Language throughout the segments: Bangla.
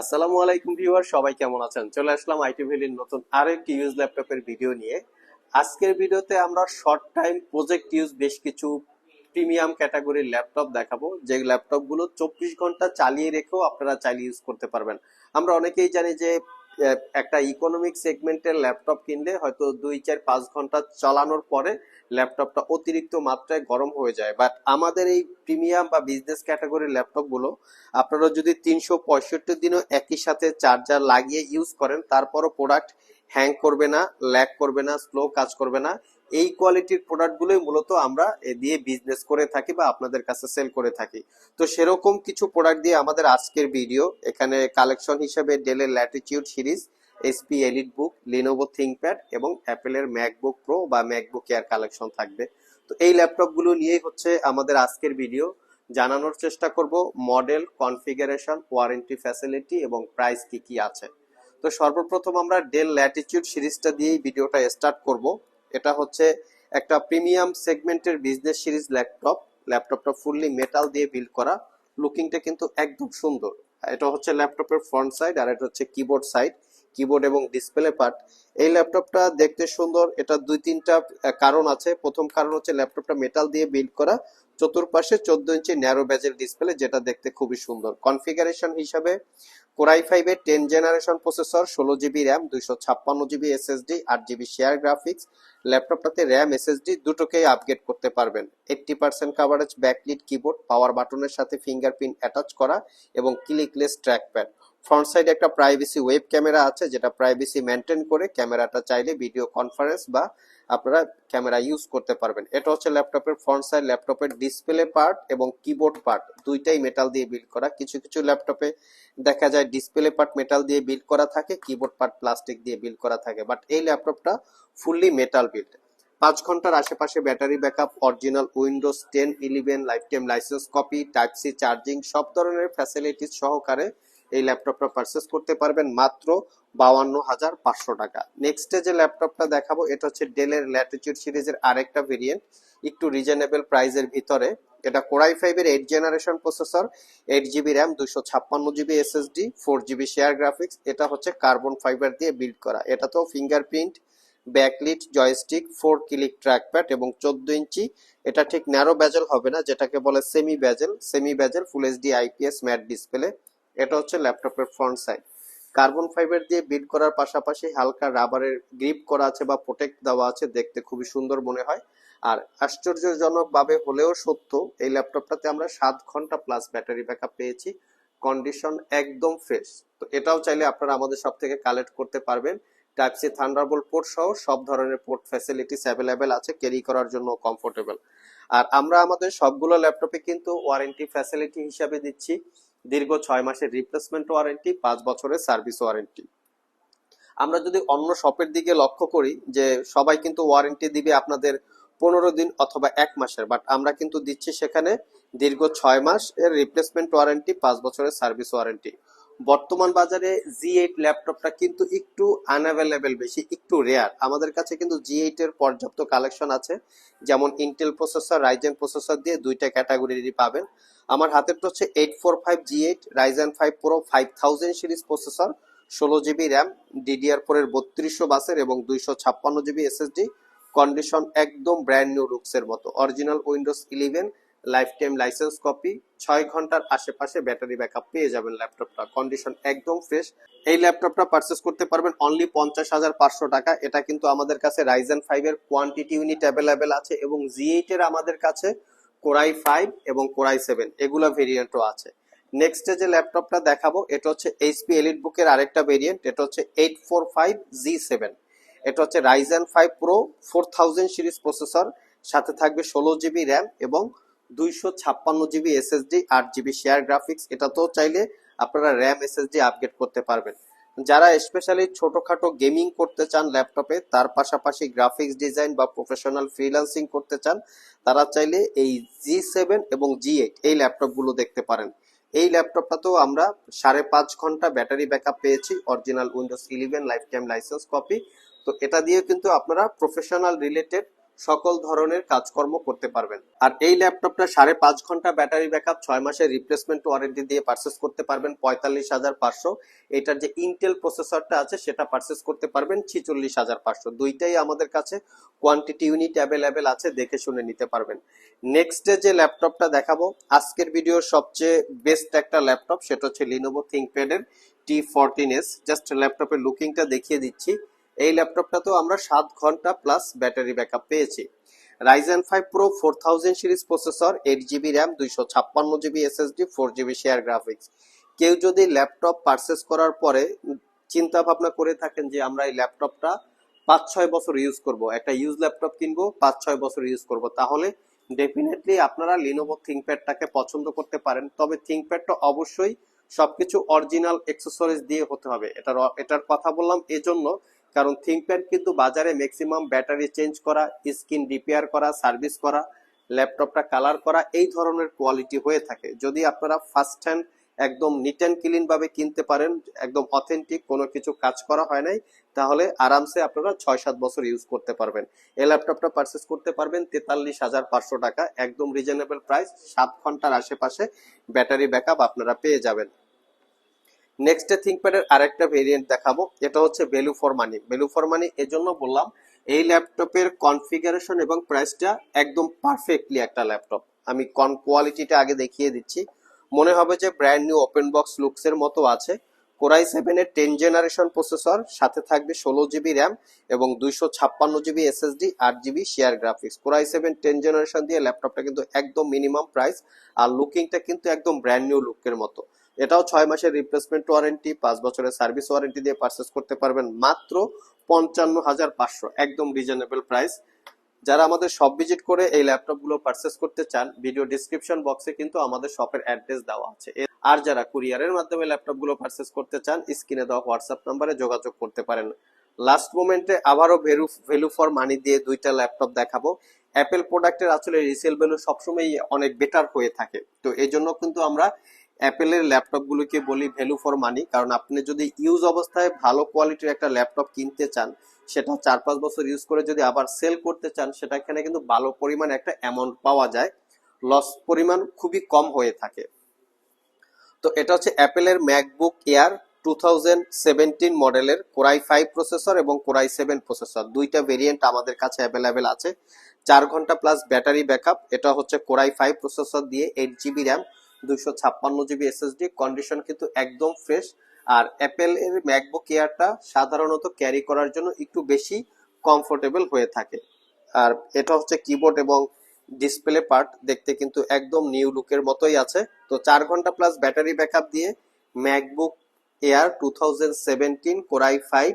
আসসালামু আলাইকুম ভিউয়ার সবাই কেমন আছেন? চলে আসলাম আইটি ভ্যালির নতুন আরও একটি ইউজ ল্যাপটপের ভিডিও নিয়ে। আজকের ভিডিওতে আমরা শর্ট টাইম প্রজেক্ট ইউজ বেশ কিছু প্রিমিয়াম ক্যাটাগরির ল্যাপটপ দেখাবো। যে ল্যাপটপগুলো চব্বিশ ঘণ্টা চালিয়ে রেখেও আপনারা চালিয়ে ইউজ করতে পারবেন। আমরা অনেকেই জানি যে একটা ইকোনমিক সেগমেন্টের ল্যাপটপ কিনলে হয়তো দুই, চার, পাঁচ ঘণ্টা চালানোর পরে ল্যাপটপটা অতিরিক্ত মাত্রায় গরম হয়ে যায়। বাট আমাদের এই প্রিমিয়াম বা বিজনেস ক্যাটাগরির ল্যাপটপগুলো আপনারা যদি তিনশো পঁয়ষট্টি দিনও একই সাথে চার্জার লাগিয়ে ইউজ করেন, তারপরও প্রোডাক্ট হ্যাং করবে না ল্যাক করবে না স্লো কাজ করবে না। এই কোয়ালিটির প্রোডাক্টগুলোই মূলত আমরা দিয়ে বিজনেস করে থাকি বা আপনাদের কাছে সেল করে থাকি। তো সেরকম কিছু প্রোডাক্ট দিয়ে আমাদের আজকের ভিডিও এখানে কালেকশন হিসেবে ডেলের Latitude series SP EliteBook Lenovo ThinkPad এবং অ্যাপেলের ম্যাকবুক প্রো বা ম্যাকবুক এয়ার কালেকশন থাকবে। তো এই ল্যাপটপগুলো নিয়েই হচ্ছে আমাদের আজকের ভিডিও জানানোর চেষ্টা করব মডেল কনফিগারেশন ওয়ারেন্টি ফ্যাসিলিটি এবং প্রাইস কি কি আছে। তো সর্বপ্রথম আমরা ডেল ল্যাটিটিউড সিরিজটা দিয়েই ভিডিওটা স্টার্ট করব। এটা হচ্ছে একটা প্রিমিয়াম সেগমেন্টের বিজনেস সিরিজ ল্যাপটপ ল্যাপটপটা ফুললি মেটাল দিয়ে বিল্ড করা। লুকিংটা কিন্তু একদম সুন্দর। এটা হচ্ছে ল্যাপটপের ফ্রন্ট সাইড আর এটা হচ্ছে কিবোর্ড সাইড কিবোর্ড এবং ডিসপ্লে পার্ট এই ল্যাপটপটা দেখতে সুন্দর। এটা দুই তিনটা কারণ আছে। প্রথম কারণ হচ্ছে ল্যাপটপটা মেটাল দিয়ে বিল্ড করা। চতুর্পাশে চোদ্দ ইঞ্চি ন্যারো ব্যাজেল ডিসপ্লে যেটা দেখতে খুবই সুন্দর। কনফিগারেশন হিসাবে কোরাই ফাইভ এর টেন জেনারেশন প্রসেসর, ষোলো জিবি র্যাম, দুইশো ছাপ্পান্ন জিবি এসএসডি, আট জিবি শেয়ার গ্রাফিক্স, ল্যাপটপটাতে র্যাম, এসএসডি দুটোকেই আপগ্রেড করতে পারবেন। Eighty percent coverage backlit keyboard power বাটনের সাথে ফিঙ্গারপ্রিন্ট অ্যাটাচ করা এবং ক্লিকলেস ট্র্যাকপ্যাড ফ্রন্ট সাইডে একটা প্রাইভেসি ওয়েব ক্যামেরা আছে, যেটা প্রাইভেসি মেনটেন করে ক্যামেরাটা চাইলে ভিডিও কনফারেন্স বা আপনারা ক্যামেরা ইউজ করতে পারবেন। এটা হচ্ছে ল্যাপটপের ফ্রন্ট সাইড, ল্যাপটপের ডিসপ্লে পার্ট এবং কিবোর্ড পার্ট। দুইটাই মেটাল দিয়ে বিল্ড করা। কিছু কিছু ল্যাপটপে দেখা যায় ডিসপ্লে পার্ট মেটাল দিয়ে বিল্ড করা থাকে কিবোর্ড পার্ট প্লাস্টিক দিয়ে বিল্ড করা থাকে বাট এই ল্যাপটপটা ফুললি মেটাল বিল্ড পাঁচ ঘণ্টার আশেপাশে battery backup original Windows ten eleven lifetime licence copy type C charging সব ধরনের ফ্যাসিলিটিস সহকারে এই ল্যাপটপটা পারচেস করতে পারবেন মাত্র বাউান্ন হাজার পাঁচশো টাকা। নেক্সটে যে ল্যাপটপটা দেখাবো, এটা হচ্ছে ডেলের ল্যাটিটিউড সিরিজের আরেকটা ভেরিয়েন্ট একটু রিজনেবল প্রাইসের ভিতরে। এটা কোরাই ফাইভ এর eight generation processor eight GB RAM দুশো ছাপ্পান্ন GB SSD four GB share graphics এটা হচ্ছে কার্বন ফাইবার দিয়ে বিল্ড করা। এটাতেও fingerprint backlit joystick four click trackpad এবং চোদ্দ ইঞ্চি। এটা ঠিক ন্যারো ব্যাজেল হবে না, যেটাকে বলে semi bezel semi bezel full HD IPS matte display এটা হচ্ছে ল্যাপটপের ফ্রন্ট সাইড। কার্বন ফাইবার দিয়ে বিল্ড করার পাশাপাশি হালকা রাবারের গ্রিপ করা আছে বা প্রোটেক্ট দেওয়া আছে দেখতে খুবই সুন্দর মনে হয়। আর আশ্চর্যজনক ভাবে হলেও সত্য, এই ল্যাপটপটাতে আমরা সাত ঘণ্টা প্লাস ব্যাটারি ব্যাকআপ পেয়েছি। কন্ডিশন একদম ফ্রেশ। তো এটাও চাইলে আপনারা আমাদের সব থেকে কালেক্ট করতে পারবেন। টাইপ সি থান্ডারবোল্ট পোর্ট সহ সব ধরনের পোর্ট ফ্যাসিলিটিস অ্যাভেলেবেল আছে ক্যারি করার জন্য কমফোর্টেবল আর আমরা আমাদের সবগুলো ল্যাপটপে কিন্তু ওয়ারেন্টি ফ্যাসিলিটি হিসাবে দিচ্ছি। দীর্ঘ ছয় মাসের রিপ্লেসমেন্ট ওয়ারেন্টি পাঁচ বছরের সার্ভিস ওয়ারেন্টি আমরা যদি অন্য শপের দিকে লক্ষ্য করি যে সবাই কিন্তু ওয়ারেন্টি দিবে আপনাদের পনেরো দিন অথবা এক মাসের বাট আমরা কিন্তু দিচ্ছি সেখানে দীর্ঘ ছয় মাস এর রিপ্লেসমেন্ট ওয়ারেন্টি পাঁচ বছরের সার্ভিস ওয়ারেন্টি বর্তমান বাজারে জি এইট ল্যাপটপটা কিন্তু একটু আনঅ্যাভেলেবেল বেশি একটু রেয়ার আমাদের কাছে কিন্তু জি এইট এর পর্যাপ্ত কালেকশন আছে। যেমন ইন্টেল প্রসেসর রাইজেন প্রসেসর দিয়ে দুইটা ক্যাটাগরিরই পাবেন। আমার হাতেরটা হচ্ছে eight four five G eight Ryzen five Pro five thousand series processor ষোলো জিবি র্যাম ডিডিআর ফোর এর বত্রিশশো বাসের এবং দুইশো ছাপ্পান্ন জিবি এসএসডি কন্ডিশন একদম ব্র্যান্ড নিউ লুকসের মতো। Original Windows eleven lifetime licence copy ছয় ঘণ্টার আশেপাশে ব্যাটারি ব্যাকআপ পেয়ে যাবেন ল্যাপটপটা কন্ডিশন একদম ফ্রেশ এই ল্যাপটপটা পারচেস করতে পারবেন অনলি পঞ্চাশ হাজার পাঁচশো টাকা। এটা কিন্তু আমাদের কাছে রাইজেন ফাইভ এর কোয়ান্টিটি ইউনিট অ্যাভেলেবেল আছে এবং জি এইট এর আমাদের কাছে কোরাই ফাইভ এবং কোরাই সেভেন এগুলো ভেরিয়েন্টও আছে। নেক্সট যে ল্যাপটপটা দেখাবো, এটা হচ্ছে এইচপি এলিট বুকের আরেকটা ভেরিয়েন্ট এটা হচ্ছে eight four five G seven এটা হচ্ছে Ryzen five Pro four thousand series processor সাথে থাকবে ষোলো জিবি র্যাম এবং দুইশো ছাপ্পান্ন জিবি এসএসডি আট জিবি শেয়ার গ্রাফিক্স এটাতেও চাইলে আপনারা র্যাম এসএসডি আপগ্রেড করতে পারবেন। যারা স্পেশালি ছোটখাটো গেমিং করতে চান ল্যাপটপে তার পাশাপাশি গ্রাফিক্স ডিজাইন বা প্রফেশনাল ফ্রিল্যান্সিং করতে চান, তারা চাইলে এই জি সেভেন এবং জি এইট এই ল্যাপটপগুলো দেখতে পারেন। এই ল্যাপটপটাতেও আমরা সাড়ে পাঁচ ঘণ্টা ব্যাটারি ব্যাকআপ পেয়েছি original Windows eleven lifetime licence copy তো এটা দিয়ে কিন্তু আপনারা প্রফেশনাল রিলেটেড সকল ধরনের কাজকর্ম করতে পারবেন। আর এই ল্যাপটপটা সাড়ে পাঁচ ঘণ্টা ব্যাটারি ব্যাকআপ, ছয় মাসের রিপ্লেসমেন্ট ওয়ারেন্টি দিয়ে পারচেস করতে পারবেন। পঁয়তাল্লিশ হাজার পাঁচশো। এটার যে ইন্টেল প্রসেসরটা আছে, সেটা পারচেস করতে পারবেন ছিচল্লিশ হাজার পাঁচশো। দুইটাই আমাদের কাছে কোয়ান্টিটি ইউনিট অ্যাভেলেবেল আছে, দেখে শুনে নিতে পারবেন। নেক্সট যে ল্যাপটপটা দেখাবো, আজকের ভিডিওর সবচেয়ে বেস্ট একটা ল্যাপটপ, সেটা হচ্ছে লিনোভো থিঙ্কপ্যাড এর টি ফোরটিন এস জাস্ট ল্যাপটপের লুকিংটা দেখিয়ে দিচ্ছি। এই ল্যাপটপটা তো আমরা সাত ঘণ্টা প্লাস ব্যাটারি ব্যাকআপ পেয়েছি। Ryzen five Pro four thousand series processor eight GB RAM দুইশো ছাপ্পান্ন GB SSD four GB share graphics কেউ যদি ল্যাপটপ পারচেস করার পরে চিন্তা ভাবনা করে থাকেন যে আমরা এই ল্যাপটপটা পাঁচ ছয় বছর ইউজ করব, একটা ইউজ ল্যাপটপ কিনবো পাঁচ ছয় বছর ইউজ করব, তাহলে ডেফিনেটলি আপনারা লিনোভো থিঙ্কপ্যাডটাকে পছন্দ করতে পারেন। তবে থিঙ্কপ্যাডটা অবশ্যই সবকিছু অরিজিনাল এক্সেসরিজ দিয়ে হতে হবে। এটার এটার কথা বললাম এজন্য কারণ থিঙ্কপ্যাড কিন্তু বাজারে ম্যাক্সিমাম ব্যাটারি চেঞ্জ করা স্ক্রিন রিপেয়ার করা সার্ভিস করা ল্যাপটপটা কালার করা, এই ধরনের কোয়ালিটি হয়ে থাকে। যদি আপনারা ফার্স্ট হ্যান্ড একদম নিট অ্যান্ড ক্লিন ভাবে কিনতে পারেন, একদম অথেন্টিক কোনো কিছু কাজ করা হয় নাই, তাহলে আরামসে আপনারা ছয় সাত বছর ইউজ করতে পারবেন। এই ল্যাপটপটা পারচেস করতে পারবেন তেতাল্লিশ হাজার পাঁচশো টাকা, একদম রিজনেবল প্রাইস সাত ঘণ্টার আশেপাশে ব্যাটারি ব্যাকআপ আপনারা পেয়ে যাবেন। নেক্সট থিঙ্কপ্যাডের আরেকটা ভেরিয়েন্ট দেখাবো এটা হচ্ছে value for money value for money এজন্য বললাম, এই ল্যাপটপের কনফিগারেশন এবং প্রাইসটা একদম পারফেক্টলি একটা ল্যাপটপ। আমি কন কোয়ালিটিটা আগে দেখিয়ে দিচ্ছি। মনে হবে যে brand new open box looks এর মতো আছে। কোরাই সেভেন এর টেন জেনারেশন প্রসেসর সাথে থাকবে ষোলো জিবি র্যাম এবং দুইশো ছাপ্পান্ন জিবি এসএসডি আট GB share graphics core i seven ten generation দিয়ে ল্যাপটপটা কিন্তু একদম মিনিমাম প্রাইস আর লুকিংটা কিন্তু একদম ব্র্যান্ড নিউ লুকের মতো। এটাও ছয় মাসের রিপ্লেসমেন্ট ওয়ারেন্টি পাঁচ বছরের সার্ভিস ওয়ারেন্টি দিয়ে পারচেস করতে পারবেন মাত্র পঞ্চান্ন হাজার পাঁচশো, একদম রিজনেবল প্রাইস যারা আমাদের শপ ভিজিট করে এই ল্যাপটপগুলো পারচেস করতে চান ভিডিও ডিসক্রিপশন বক্সে কিন্তু আমাদের শপের অ্যাড্রেস দেওয়া আছে। আর যারা কুরিয়ারের মাধ্যমে ল্যাপটপগুলো পারচেস করতে চান স্ক্রিনে দেওয়া হোয়াটসঅ্যাপ নাম্বারে যোগাযোগ করতে পারেন। লাস্ট মোমেন্টে আবারও ভ্যালু ভ্যালু ফর মানি দিয়ে দুইটা ল্যাপটপ দেখাবো। অ্যাপেল প্রোডাক্টের আসলে রিসেল ভ্যালু সবসময় অনেক বেটার হয়ে থাকে। তো এই জন্য কিন্তু আমরা অ্যাপেলের ল্যাপটপ গুলোকে বলি ভ্যালু ফর মানি কারণ আপনি যদি ইউজ অবস্থায় ভালো কোয়ালিটির একটা ল্যাপটপ কিনতে চান, সেটা চার পাঁচ বছর ইউজ করে যদি আবার সেল করতে চান, সেটা এখানে কিন্তু ভালো পরিমাণ একটা অ্যামাউন্ট পাওয়া যায়। লস পরিমাণ খুবই কম হয়ে থাকে। তো এটা হচ্ছে অ্যাপেলের ম্যাকবুক এয়ার টু মডেলের কোরাই ফাইভ প্রসেসর এবং কোরাই সেভেন প্রসেসর দুইটা ভেরিয়েন্ট আমাদের কাছে অ্যাভেলেবেল আছে। চার ঘণ্টা প্লাস ব্যাটারি ব্যাকআপ এটা হচ্ছে কোরাই ফাইভ প্রসেসর দিয়ে এইট জিবি র্যাম দুইশো ছাপ্পান্ন জিবি এসএসডি কন্ডিশন কিন্তু একদম ফ্রেশ আর অ্যাপেল এর ম্যাকবুক এয়ারটা সাধারণত ক্যারি করার জন্য একটু বেশি কমফোর্টেবল হয়ে থাকে। আর এটা হচ্ছে কিবোর্ড এবং ডিসপ্লে পার্ট দেখতে কিন্তু একদম নিউ লুকের মতোই আছে। তো চার ঘণ্টা প্লাস ব্যাটারি ব্যাকআপ দিয়ে MacBook Air two thousand seventeen core i five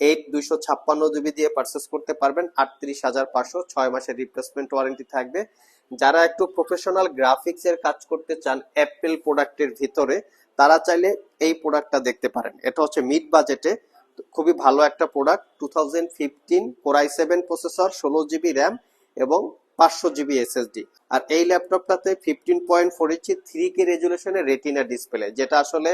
eight দুইশো ছাপ্পান্ন জিবি দিয়ে পারচেস করতে পারবেন। আটত্রিশ হাজার পাঁচশো ছয় মাসের রিপ্লেসমেন্ট ওয়ারেন্টি থাকবে। যারা একটু প্রফেশনাল গ্রাফিক্স এর কাজ করতে চান অ্যাপেল প্রোডাক্টের ভিতরে, তারা চাইলে এই প্রোডাক্টটা দেখতে পারেন। এটা হচ্ছে মিড বাজেটে খুবই ভালো একটা product two thousand fifteen core i seven processor ষোলো জিবি র্যাম এবং পাঁচশো জিবি এসএসডি আর এই ল্যাপটপটাতে fifteen point four inch three K রেজুলেশনের retina display যেটা আসলে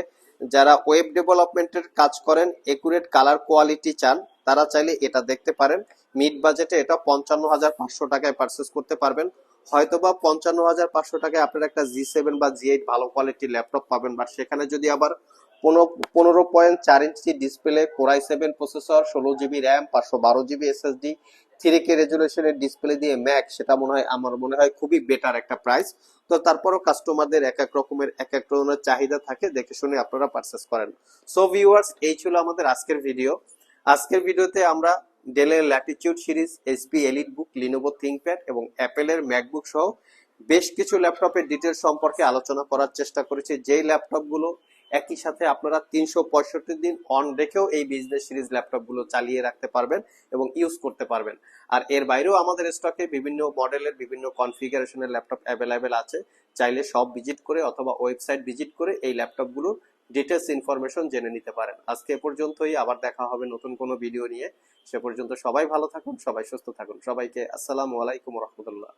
যারা ওয়েব ডেভেলপমেন্টের কাজ করেন একুরেট কালার কোয়ালিটি চান, তারা চাইলে এটা দেখতে পারেন। মিড বাজেটে এটা পঞ্চান্ন হাজার পাঁচশো টাকায় পারচেস করতে পারবেন। হয়তোবা পঞ্চান্ন হাজার পাঁচশো টাকায় আপনার একটা জি সেভেন বা জি এইট ভালো কোয়ালিটির ল্যাপটপ পাবেন বাট সেখানে যদি আবার পনেরো পয়েন্ট চার inch display core i seven processor ষোলো জিবি র্যাম পাঁচশো বারো জিবি এসএসডি থ্রি কে রেজুলেশনের ডিসপ্লে দিয়ে ম্যাক সেটা মনে হয়, আমার মনে হয় খুবই বেটার একটা প্রাইস তো তারপরও কাস্টমারদের এক এক রকমের, এক এক ধরনের চাহিদা থাকে, দেখে শুনে আপনারা পারচেস করেন। সো ভিউয়ার্স এই ছিল আমাদের আজকের ভিডিও আজকের ভিডিওতে আমরা ডেলের Latitude series SP EliteBook Lenovo ThinkPad এবং অ্যাপেলের ম্যাকবুক সহ বেশ কিছু ল্যাপটপের ডিটেল সম্পর্কে আলোচনা করার চেষ্টা করেছি। যেই ল্যাপটপগুলো একই সাথে আপনারা তিনশো পঁয়ষট্টি দিন অন রেখেও এই বিজনেস সিরিজ ল্যাপটপগুলো চালিয়ে রাখতে পারবেন এবং ইউজ করতে পারবেন। আর এর বাইরেও আমাদের স্টকে বিভিন্ন মডেলের বিভিন্ন কনফিগারেশনের ল্যাপটপ অ্যাভেলেবেল আছে। চাইলে সব ভিজিট করে অথবা ওয়েবসাইট ভিজিট করে এই ল্যাপটপগুলোর ডিটেলস ইনফরমেশন জেনে নিতে পারেন। আজকে পর্যন্তই, আবার দেখা হবে নতুন কোনো ভিডিও নিয়ে। সে পর্যন্ত সবাই ভালো থাকুন, সবাই সুস্থ থাকুন। সবাইকে আসসালামু আলাইকুম রহমতুল্লাহ।